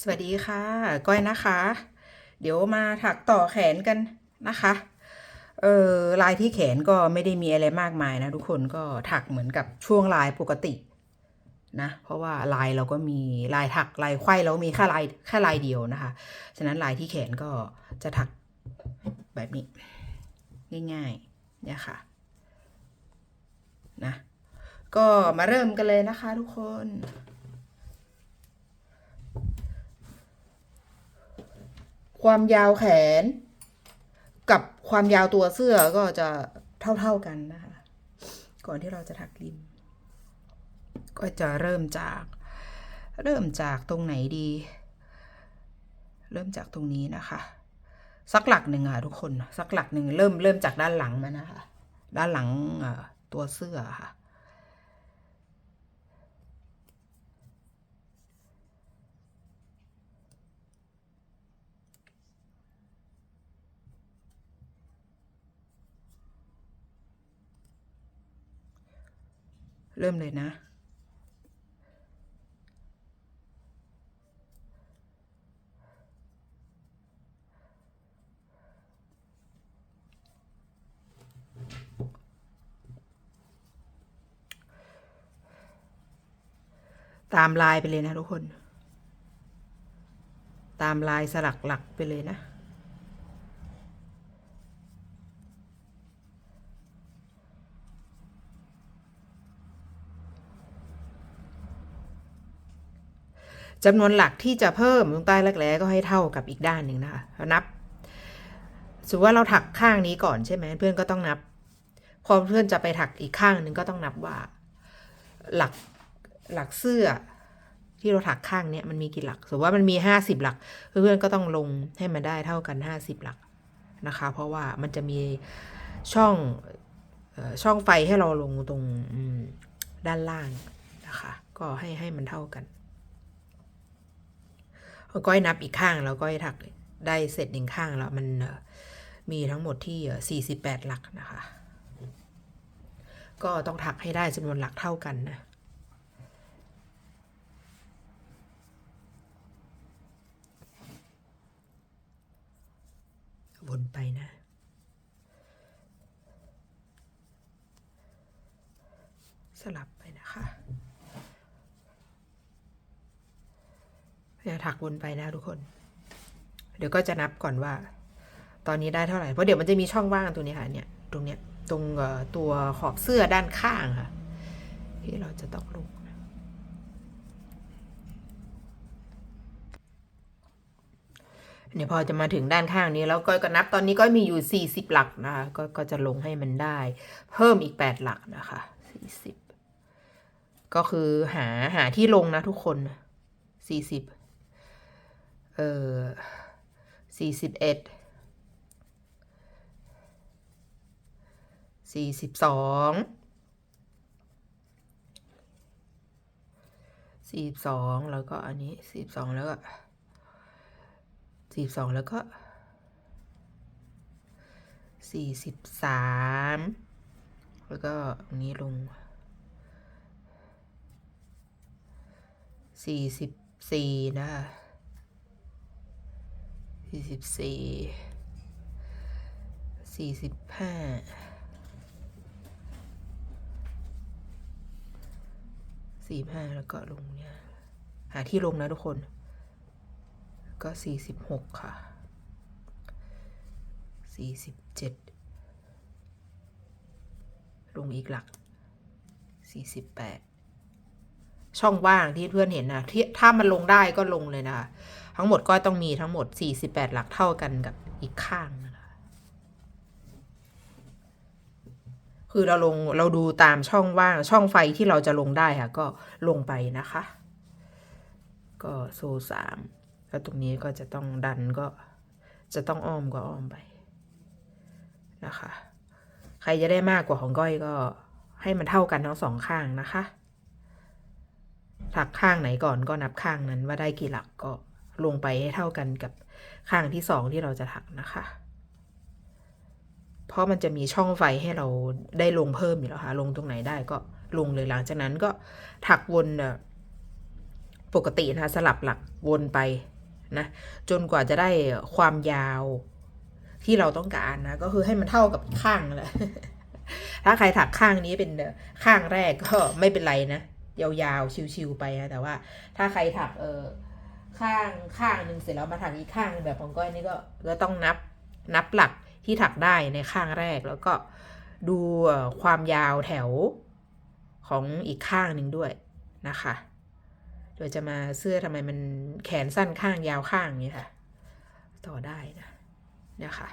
สวัสดีค่ะ ก้อยนะคะ เดี๋ยวมาถักต่อแขนกันนะคะ เออลายที่แขนก็ไม่ได้มีอะไรมากมายนะทุกคนก็ถักเหมือนกับช่วงลายปกตินะเพราะว่าลายเราก็มีลายถักลายไขว้เรามีแค่ลายแค่ลายเดียวนะคะ ฉะนั้นลายที่แขนก็จะถักแบบนี้ ง่ายๆเนี่ยค่ะนะก็มาเริ่มกันเลยนะคะทุกคน ความยาวแขน กับความยาวตัวเสื้อก็จะเท่าๆกันนะคะ ก่อนที่เราจะถักริม ก็จะเริ่มจาก เริ่มจากตรงไหนดี เริ่มจากตรงนี้นะคะ สักหลักหนึ่งอะทุกคน สักหลักหนึ่งเริ่มเริ่มจากด้านหลังมานะคะ ด้านหลังตัวเสื้อค่ะ เริ่มเลยนะ ตามลายไปเลยนะทุกคน ตามลายสลักหลักไปเลยนะ จำนวนหลักที่จะเพิ่มตรงใต้รักแร้ก็ให้เท่ากับอีกด้านหนึ่งนะคะนับสมมติว่าเราถักข้างนี้ก่อนใช่ไหมเพื่อนก็ต้องนับ พอเพื่อนจะไปถักอีกข้างหนึ่งก็ต้องนับว่า หลักหลักเสื้อที่เราถักข้างเนี้ยมันมีกี่หลัก สมมติว่ามันมีห้าสิบหลัก เพื่อนๆก็ต้องลงให้มันได้เท่ากันห้าสิบหลักนะคะ เพราะว่ามันจะมีช่องช่องไฟให้เราลงตรงด้านล่างนะคะ ก็ให้ให้มันเท่ากัน พอก้อยนับอีกข้างแล้วก้อยถักได้เสร็จหนึ่งข้างแล้วมันมีทั้งหมดที่ 48 หลักนะคะ ก็ต้องถักให้ได้จำนวนหลักเท่ากันนะวนไปนะ สลับไป นะถักวนไปนะทุกคน เดี๋ยวก็จะนับก่อนว่า ตอนนี้ได้เท่าไหร่ เพราะเดี๋ยวมันจะมีช่องว่างตรงนี้ค่ะเนี่ย ตรงเนี้ย ตรงตัวขอบเสื้อด้านข้างค่ะ ที่เราจะต้องลงนะเนี่ยพอจะมาถึงด้านข้างนี้แล้วก็ก็นับตอนนี้ก็มีอยู่ 40 หลักนะคะก็ก็จะลงให้มันได้ เพิ่มอีก 8 หลักนะคะ 40 ก็คือหาหาที่ลงนะทุกคน 40 เออ41สี่สิบสองสี่สิบสองแล้วก็อันนี้สี่สิบสองแล้วก็สี่สิบสองแล้วก็สี่สิบสามแล้วก็อันนี้ลงสี่สิบสี่นะคะ สี่สิบสี่สี่สิบห้าสี่ห้าแล้วก็ลงเนี่ย หาที่ลงนะทุกคน ก็สี่สิบหกค่ะสี่สิบเจ็ดลงอีกหลักสี่สิบแปด ช่องว่างที่เพื่อนเห็นนะที่ถ้ามันลงได้ก็ลงเลยนะคะ ทั้งหมดก็ต้องมีทั้งหมดสี่สิบแปดหลักเท่ากันกับอีกข้างนะคะ คือเราลงเราดูตามช่องว่างช่องไฟที่เราจะลงได้ค่ะ ก็ลงไปนะคะ ก็โซ่สามแล้วตรงนี้ก็จะต้องดันก็จะต้องอ้อมก็อ้อมไปนะคะ ใครจะได้มากกว่าของก้อยก็ให้มันเท่ากันทั้งสองข้างนะคะ ถักข้างไหนก่อนก็นับข้างนั้นว่าได้กี่หลักก็ลงไปให้เท่ากันกับข้างที่สองที่เราจะถักนะคะ เพราะมันจะมีช่องไฟให้เราได้ลงเพิ่มอยู่แล้วค่ะลงตรงไหนได้ก็ลงเลยหลังจากนั้นก็ถักวนปกตินะคะสลับหลักวนไปนะจนกว่าจะได้ความยาวที่เราต้องการนะก็คือให้มันเท่ากับข้างแหละถ้าใครถักข้างนี้เป็นข้างแรกก็ไม่เป็นไรนะ ยาวๆ ชิวๆไปนะ แต่ว่าถ้าใครถักเออข้างข้างหนึ่งเสร็จแล้วมาถักอีกข้างแบบของก้อยนี่ก็ก็ต้องนับนับหลักที่ถักได้ในข้างแรกแล้วก็ดูความยาวแถวของอีกข้างหนึ่งด้วยนะคะโดยจะมาเสื้อทำไมมันแขนสั้นข้างยาวข้างอย่างนี้ค่ะ ต่อได้นะเนี่ยค่ะ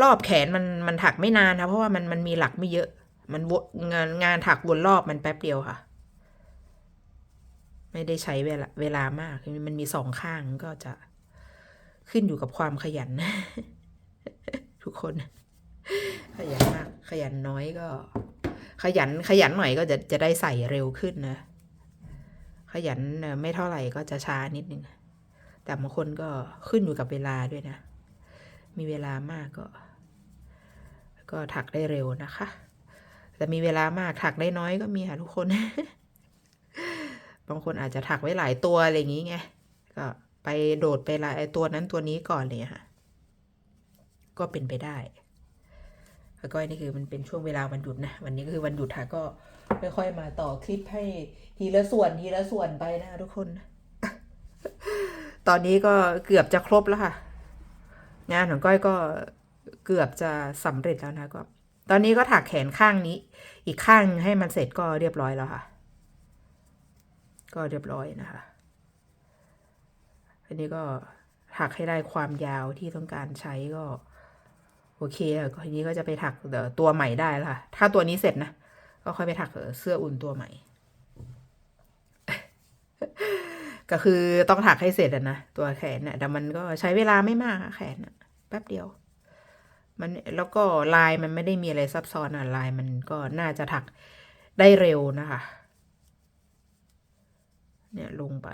รอบแขนมันมันถักไม่นานนะเพราะว่ามันมันมีหลักไม่เยอะ มันวนงานงานถักวนรอบมันแป๊บเดียวค่ะ ไม่ได้ใช้เวลาเวลามาก มันมีสองข้างก็จะขึ้นอยู่กับความขยัน ทุกคน ขยันมาก ขยันน้อยก็ ขยันขยันหน่อยก็จะจะได้ใส่เร็วขึ้นนะ ขยันไม่เท่าไหร่ก็จะช้านิดนึง แต่บางคนก็ขึ้นอยู่กับเวลาด้วยนะ มีเวลามากก็ ก็ถักได้เร็วนะคะ แต่มีเวลามากถักได้น้อยก็มีค่ะทุกคน บางคนอาจจะถักไว้หลายตัวอะไรอย่างนี้ไง ก็ไปโดดไปลายตัวนั้นตัวนี้ก่อนเลยค่ะ ก็เป็นไปได้แล้วก็นี่คือมันเป็นช่วงเวลาวันหยุดนะ วันนี้ก็คือวันหยุดค่ะก็ค่อยๆมาต่อคลิปให้ทีละส่วนทีละส่วนไปนะทุกคน ตอนนี้ก็เกือบจะครบแล้วค่ะ งานของก้อยก็เกือบจะสำเร็จแล้วนะก็ ตอนนี้ก็ถักแขนข้างนี้ อีกข้างให้มันเสร็จก็เรียบร้อยแล้วค่ะ ก็เรียบร้อยนะคะ อันนี้ก็ถักให้ได้ความยาวที่ต้องการใช้ก็ โอเคอะทีนี้ก็จะไปถักเดตัวใหม่ได้แล้วค่ะ ถ้าตัวนี้เสร็จนะ ก็ค่อยไปถักเสื้ออุ่นตัวใหม่ ก็คือต้องถักให้เสร็จนะ ตัวแขนน่ะแต่มันก็ใช้เวลาไม่มากอะแขนนะแป๊บเดียว มันแล้วก็ลายมันไม่ได้มีอะไรซับซ้อนอะลายมันก็น่าจะถักได้เร็วนะคะ เนี่ยลงไป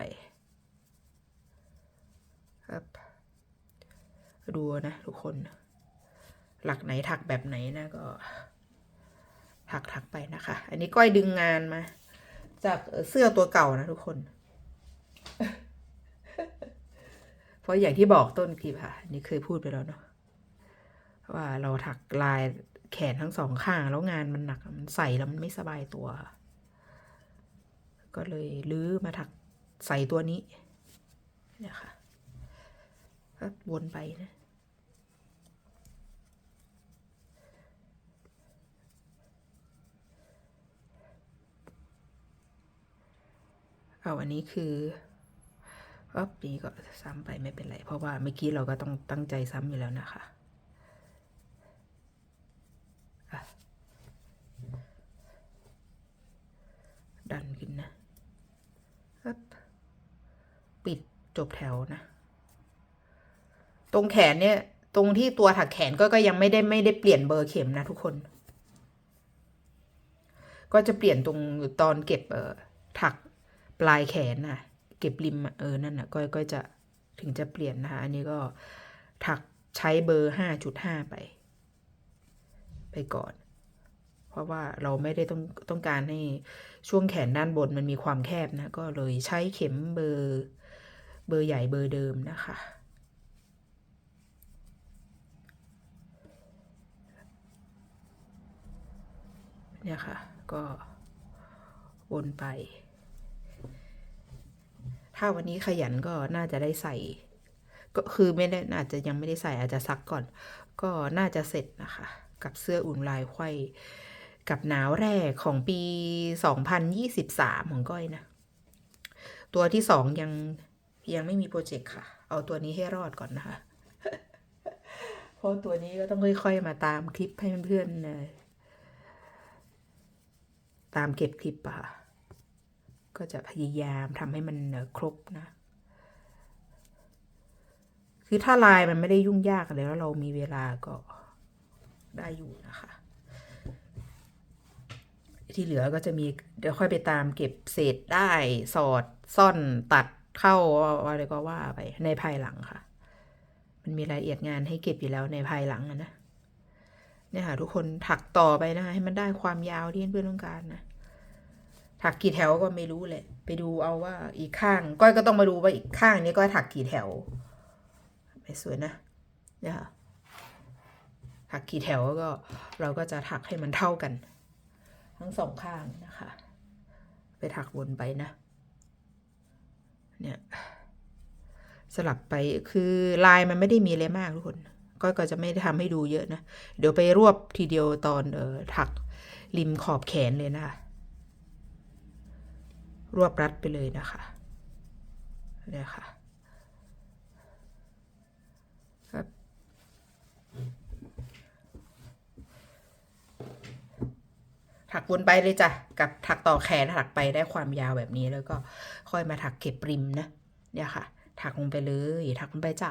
ครับดูนะทุกคน หลักไหนถักแบบไหนนะก็ ถักถักไปนะคะ อันนี้ก้อยดึงงานมา จากเสื้อตัวเก่านะทุกคน เพราะอย่างที่บอกต้นคลิปค่ะนนี่เคยพูดไปแล้วเนาะ ว่าเราถักลายแขนทั้งสองข้างแล้วงานมันหนักมันใส่แล้วมันไม่สบายตัว ก็เลยลื้อมาถักใส่ตัวนี้เนี่ยค่ะก็วนไปนะเอาอันนี้คืออ๊อบนี้ก็ซ้ำไปไม่เป็นไร เพราะว่าเมื่อกี้เราก็ต้องตั้งใจซ้ำอยู่แล้วนะคะอะดันขึ้นนะอ๊อบปิด จบแถวนะ ตรงแขนเนี่ย ตรงที่ตัวถักแขนก็ก็ยังไม่ได้ไม่ได้เปลี่ยนเบอร์เข็มนะทุกคน ก็จะเปลี่ยนตรงตอนเก็บเอ่อถักปลายแขนน่ะเก็บริมเออนั่นน่ะก็ก็จะถึงจะเปลี่ยนนะคะอันนี้ก็ถักใช้เบอร์ห้าจุดห้าไป ไปก่อน เพราะว่าเราไม่ได้ต้องต้องการให้ช่วงแขนด้านบนมันมีความแคบนะ ก็เลยใช้เข็มเบอร์ เบอร์ใหญ่เบอร์เดิมนะคะ เนี่ยค่ะ ก็วนไป ถ้าวันนี้ขยันก็น่าจะได้ใส่ ก็คือไม่ได้อาจจะยังไม่ได้ใส่อาจจะซักก่อน ก็น่าจะเสร็จนะคะ กับเสื้ออุ่นลายไขว้กับหนาวแรกของปี 2023 ของก้อยนะ ตัวที่สองยัง ยังไม่มีโปรเจกต์ค่ะ เอาตัวนี้ให้รอดก่อนนะคะ เพราะตัวนี้ก็ต้องค่อย ๆ มาตามคลิปให้เพื่อนๆตามเก็บคลิปอะค่ะ ก็จะพยายามทำให้มันครบนะ คือถ้าลายมันไม่ได้ยุ่งยากอะไรแล้วเรามีเวลาก็ได้อยู่นะคะ ที่เหลือก็จะมีเดี๋ยวค่อยไปตามเก็บเศษได้สอดซ่อนตัด เข้าอะไรก็ว่าไปในภายหลังค่ะ มันมีรายละเอียดงานให้เก็บอยู่แล้วในภายหลังนะเนี่ยค่ะทุกคนถักต่อไปนะคะให้มันได้ความยาวที่เพื่อนต้องการนะถักกี่แถวก็ไม่รู้แหละ ไปดูเอาว่าอีกข้าง ก้อยก็ต้องมาดูว่าอีกข้างนี้ก็ถักกี่แถวไม่สวยนะเนี่ยค่ะถักกี่แถวก็เราก็จะถักให้มันเท่ากัน ทั้งสองข้างนะคะ ไปถักวนไปนะ เนี่ยสลับไปคือลายมันไม่ได้มีอะไรมากทุกคนก็ก็จะไม่ได้ทำให้ดูเยอะนะ เดี๋ยวไปรวบทีเดียวตอนเออถักริมขอบแขนเลยนะคะรวบรัดไปเลยนะคะเนี่ยค่ะครับ ถักวนไปเลยจ้ะกับถักต่อแขนถักไปได้ความยาวแบบนี้แล้วก็ค่อยมาถักเก็บริมนะเนี่ยค่ะ ถักลงไปเลย ถักลงไปจ้ะ